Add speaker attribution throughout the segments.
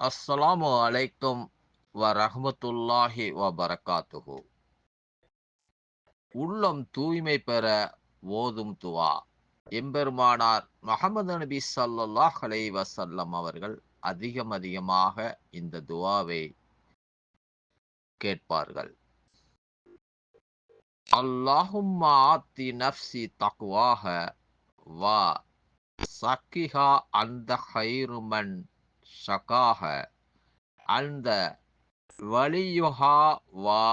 Speaker 1: அஸ்ஸலாமு அலைக்கும் வரஹ்மத்துல்லாஹி வபரகாத்துஹு உள்ளம் தூய்மை பெற ஓதும் துவா. எம்பெருமானார் முகமது நபி சல்லாஹ் அலை வசல்லம் அவர்கள் அதிகம் அதிகமாக இந்த துவாவை கேட்பார்கள். அல்லாஹும்ம ஆத்தி நஃப்சி தக்வாஹ வா சக்கிஹா அந்த ஹைருமன் ஷகாஹ அந்த வலியுஹா வா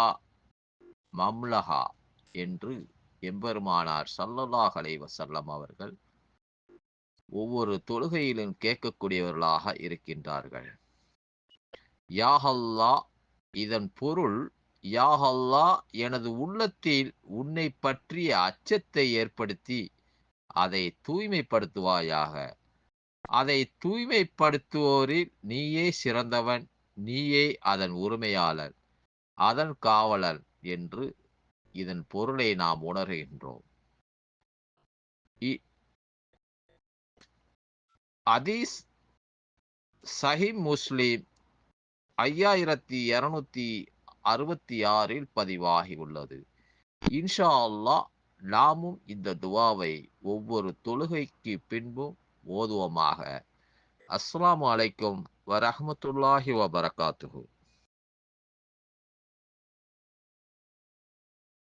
Speaker 1: மம்லஹா என்று எம்பெருமானார் சல்லல்லாஹ் அலைவசல்லம் அவர்கள் ஒவ்வொரு தொழுகையிலும் கேட்கக்கூடியவர்களாக இருக்கின்றார்கள். யாஹல்லா இதன் பொருள் யாஹல்லா எனது உள்ளத்தில் உன்னை பற்றிய அச்சத்தை ஏற்படுத்தி அதை தூய்மைப்படுத்துவாயாக. அதை தூய்மைப்படுத்துவோரில் நீயே சிறந்தவன் நீயே அதன் உரிமையாளர் அதன் காவலர் என்று இதன் பொருளை நாம் உணர்கின்றோம். அதீஸ் சஹி முஸ்லீம் ஐயாயிரத்தி இருநூத்தி அறுபத்தி ஆறில் பதிவாகியுள்ளது. இன்ஷா அல்லாஹ் நாமும் இந்த துவாவை ஒவ்வொரு தொழுகைக்கு பின்பும் ஓதுவோமாக. அஸ்லாம் அலைக்கும் வரஹமத்துல்லாஹி வபரகாத்துஹூ.